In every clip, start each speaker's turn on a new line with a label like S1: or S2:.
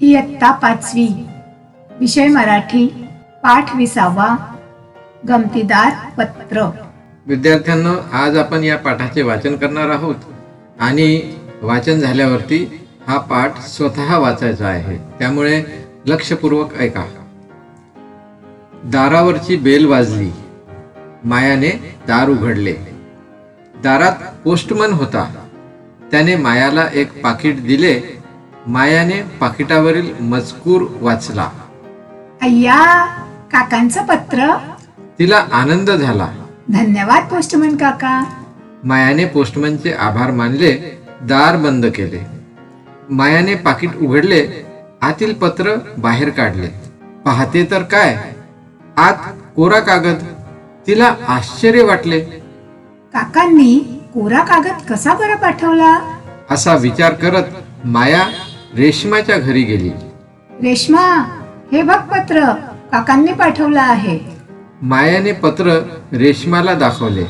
S1: इयत्ता पाचवी. विषय मराठी पाठ विसावा गमतीदार पत्र.
S2: विद्यार्थ्यांना आज आपण या पाठाचे वाचन करणार आहोत आणि वाचन झाल्यावरती हा पाठ स्वतः वाचायचा आहे. त्यामुळे लक्षपूर्वक ऐका. दारावरची बेल वाजली. मायाने दार उघडले. दारात पोस्टमन होता. त्याने मायाला एक पाकिट दिले मायाने पाकिटावरील मजकूर वाचला.
S1: अय्या काकांचं पत्र?
S2: तिला आनंद झाला.
S1: धन्यवाद पोस्टमन काका.
S2: मायाने पोस्टमनचे आभार मानले दार बंद केले. मायाने पाकिट उघडले आतील पत्र बाहेर काढले. पाहते तर काय? आत कोरा कागद. तिला आश्चर्य वाटले.
S1: काकांनी कोरा कागद कसा बरं पाठवला?
S2: असा विचार करत माया रेशमाच्या घरी गेली.
S1: रेश्मा हे बघ पत्र. काकांनी पाठवलं आहे.
S2: मायाने पत्र रेशमाला दाखवले.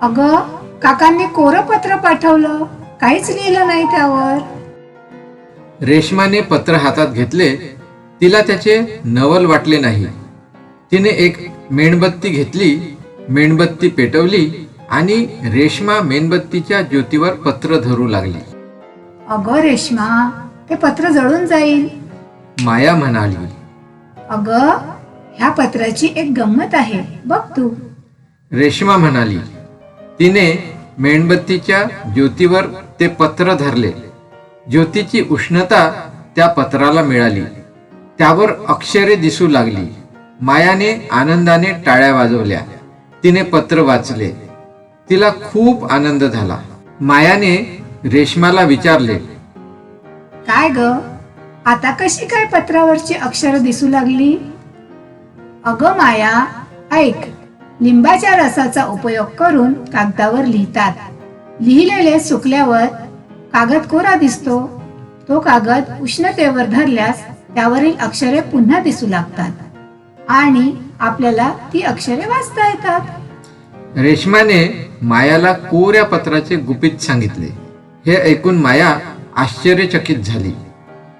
S1: अगं काकांनी कोरं पत्र पाठवलं. काहीच लिहिलं नाही त्यावर.
S2: रेशमाने पत्र हातात घेतले. तिला त्याचे नवल वाटले नाही. तिने एक मेणबत्ती घेतली मेणबत्ती पेटवली आणि रेशमा मेणबत्तीच्या ज्योतीवर पत्र धरू लागली.
S1: अगं रेश्मा ते पत्र जळून जाईल.
S2: माया म्हणाली
S1: अगं ह्या पत्राची एक गंमत आहे बघ तू.
S2: रेशमा म्हणाली तिने मेणबत्तीच्या ज्योतीवर ते पत्र धरले. ज्योतीची उष्णता त्या पत्राला मिळाली. त्यावर अक्षरे दिसू लागली. मायाने आनंदाने टाळ्या वाजवल्या. तिने पत्र वाचले. तिला खूप आनंद झाला. मायाने रेशमाला विचारले.
S1: काय ग? आता कशी काय पत्रावरची अक्षर दिसू लागली? अगं माया ऐक. लिंबाच्या रसाचा उपयोग करून कागदावर लिहितात. लिहिलेले सुकल्यावर कागद कोरा दिसतो. तो कागद उष्णतेवर धरल्यास त्यावरील अक्षरे पुन्हा दिसू लागतात. आणि आपल्याला ती अक्षरे वाचता येतात.
S2: रेशमाने मायाला कोऱ्या पत्राचे गुपित सांगितले. हे ऐकून माया आश्चर्यचकित झाली.